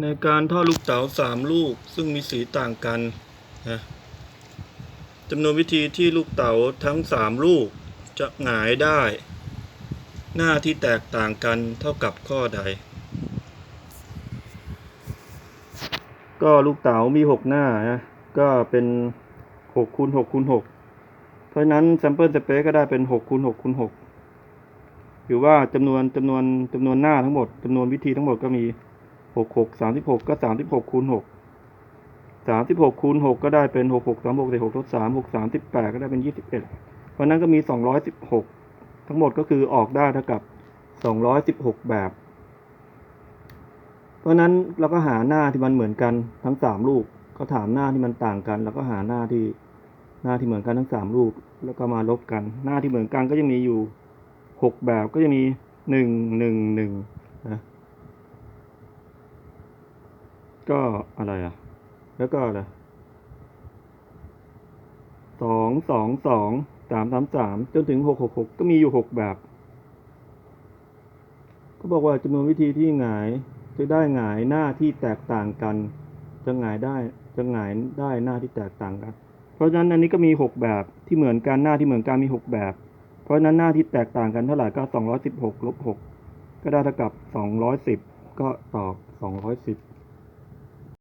ในการทอดลูกเต๋าสามลูกซึ่งมีสีต่างกันนะจำนวนวิธีที่ลูกเต๋าทั้งสามลูกจะหงายได้ หน้าที่แตกต่างกันเท่ากับข้อใด ก็ลูกเต๋ามีหกหน้านะก็เป็นหกคูณหกคูณหกเพราะนั้น sample space ก็ได้เป็นหกคูณหกคูณหกหรือว่าจำนวนจำนวนจำนวนหน้าทั้งหมดจำนวนวิธีทั้งหมดก็มี หกหกสามสิบหกก็สามสิบหกคูณหกสามสิบหกคูณหกก็ได้เป็นหกหกสามหกเศษหกลบสามหกสามสิบแปดก็ได้เป็นยี่สิบเอ็ดเพราะนั้นก็มีสองร้อยสิบหกทั้งหมดก็คือออกได้เท่ากับสองร้อยสิบหกแบบ เพราะนั้นเราก็หาหน้าที่มันเหมือนกันทั้งสามลูกเขาถามหน้าที่มันต่างกัน แล้วก็หาหน้าที่หน้าที่เหมือนกันทั้งสามลูก แล้วก็มาลบกัน หน้าที่เหมือนกันก็จะมีอยู่หกแบบก็จะมีหนึ่งหนึ่งหนึ่งนะ ก็อะไรอะ แล้วก็อะไรสองสองสองสามสามสามจนถึงหกหกหกก็มีอยู่หกแบบ ก็บอกว่าจำนวนวิธีที่หงายจะได้หงายหน้าที่แตกต่างกัน จะหงายได้จะหงายได้หน้าที่แตกต่างกัน เพราะฉะนั้นอันนี้ก็มีหกแบบที่เหมือนกันหน้าที่เหมือนกันมีหกแบบ เพราะฉะนั้นหน้าที่แตกต่างกันเท่าไหร่ก็สองร้อยสิบหกลบหกก็ได้เท่ากับสองร้อยสิบก็ตอบสองร้อยสิบ